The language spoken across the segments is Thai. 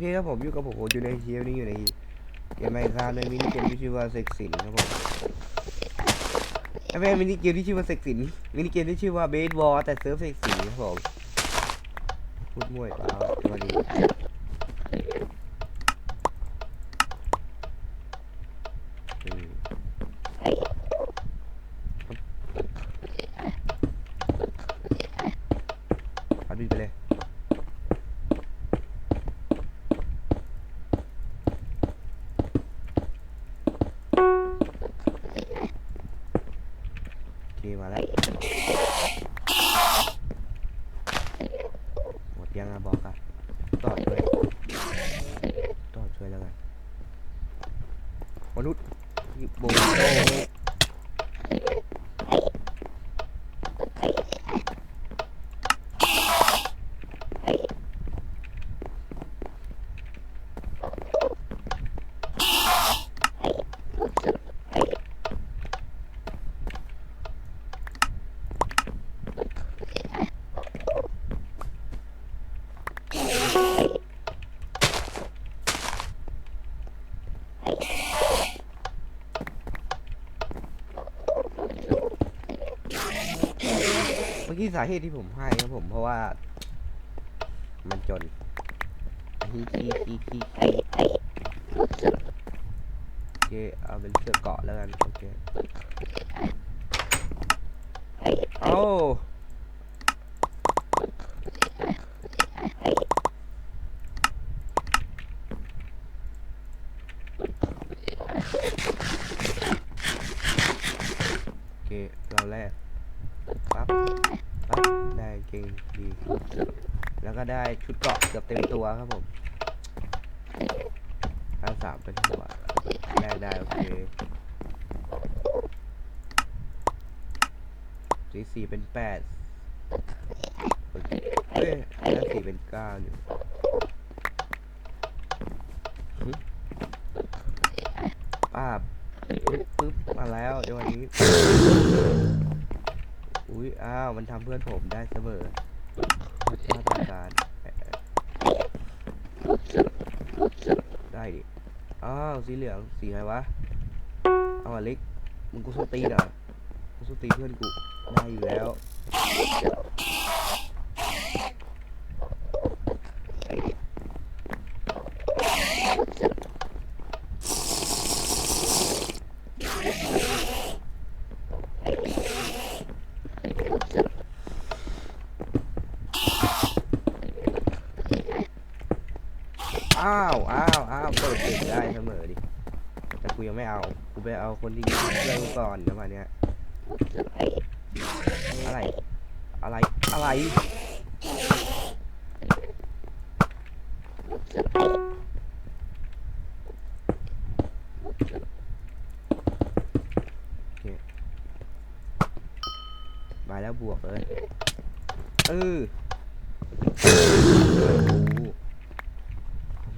เคครับผมอยู่กับผมอยู่ในเคียวนี่อยู่ในเกมไมค์ครับในมินิเกมที่ชื่อว่าเซ็กซินครับผมไม่เป็นมินิเกมที่ชื่อว่าเซ็กสินมินิเกมที่ชื่อว่าเบสบอลแต่เซิร์ฟเซ็กซินครับผมพูดมั่วอีกแล้วตัวนี้ มาแล้ว หมดยังอะบอกอะต่อช่วยต่อช่วยแล้วกันมนุษย์โบโตเมื่สาเหตุที่ผมให้ครับผมเพราะว่า มันจนฮีฮีฮีฮีโอเคเอาเป็นเสื้อเกาะแล้วกันโอเคเอาโอเคเราแรกปั๊บ ได้กางเกงดีแล้วก็ได้ชุดเกราะเกือบเต็มตัวครับผมห้าสามเป็นหัวแรกได้โอเคสีสี่เป็นแปดเคเอ้ยแล้วสี่เป็นเก้าอยู่ป้าปึ๊บปึ๊บมาแล้วเดี๋ยววันนี้ อุ้ยอ้าวมันทำเพื่อนผมได้เสมอพระเจ้าต้องการได้ดิอ้าวสีเหลืองสีอะไรวะเอาอะเล็กมึงกูส้ตีนเหรอกูส้ตีเพื่อนกูได้อยู่แล้ว อ้าวอ้าวอ้าวเปิดเก่งได้เสมอดิ แต่กูยังไม่เอา กูไปเอาคนที่ยิงเพื่อนกูก่อนนะมาเนี้ยอะไร อะไร อะไร โอเค มาแล้วบวกเลย เออ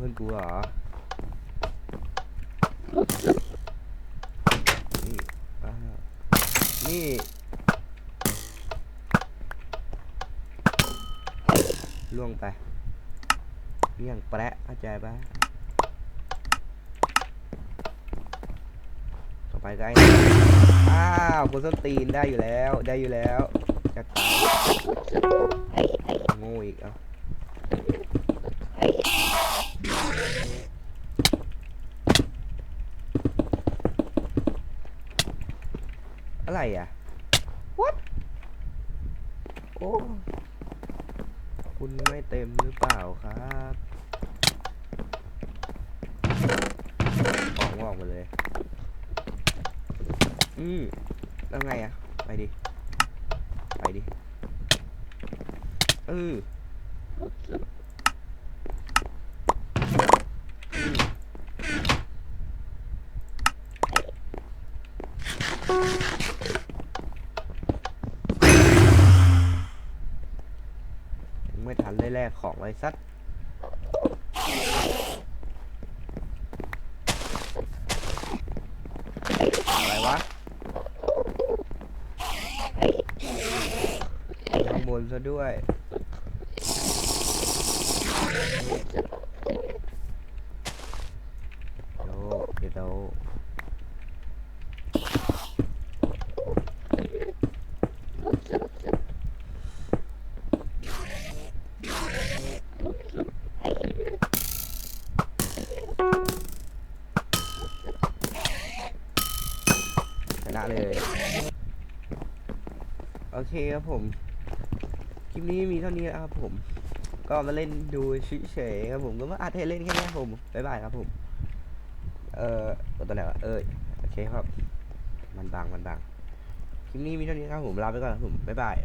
พื่อนกูเพื่อนกูเหรอนี่นี่ล่วงไปเรี่ยงแปะเข้าใจปะต่อไปก็ไอ้อ้าวกูส้นตีนได้อยู่แล้ว ได้อยู่แล้วจะตายโง่อีกเอ้า อะไรอะ what โอ้ คุณไม่เต็มหรือเปล่าครับออกออกมาเลย อืมแล้วไงอะ ไปดิ ไปดิ เอออื นได้แลกของไว้สักอะไรวะข้างบนซะด้วยโยเดี๋ยว นะเลย โอเคครับผม คลิปนี้มีเท่านี้นะครับผม ก็มาเล่นดูเฉยๆครับผม ก็มาอัดให้เล่นแค่นี้ครับผม บ๊ายบายครับผม เอ่อตัวไหนวะเอ้ย โอเคครับ มันบาง มันบาง คลิปนี้มีเท่านี้ครับผม ลาไปก่อนครับผม บ๊ายบาย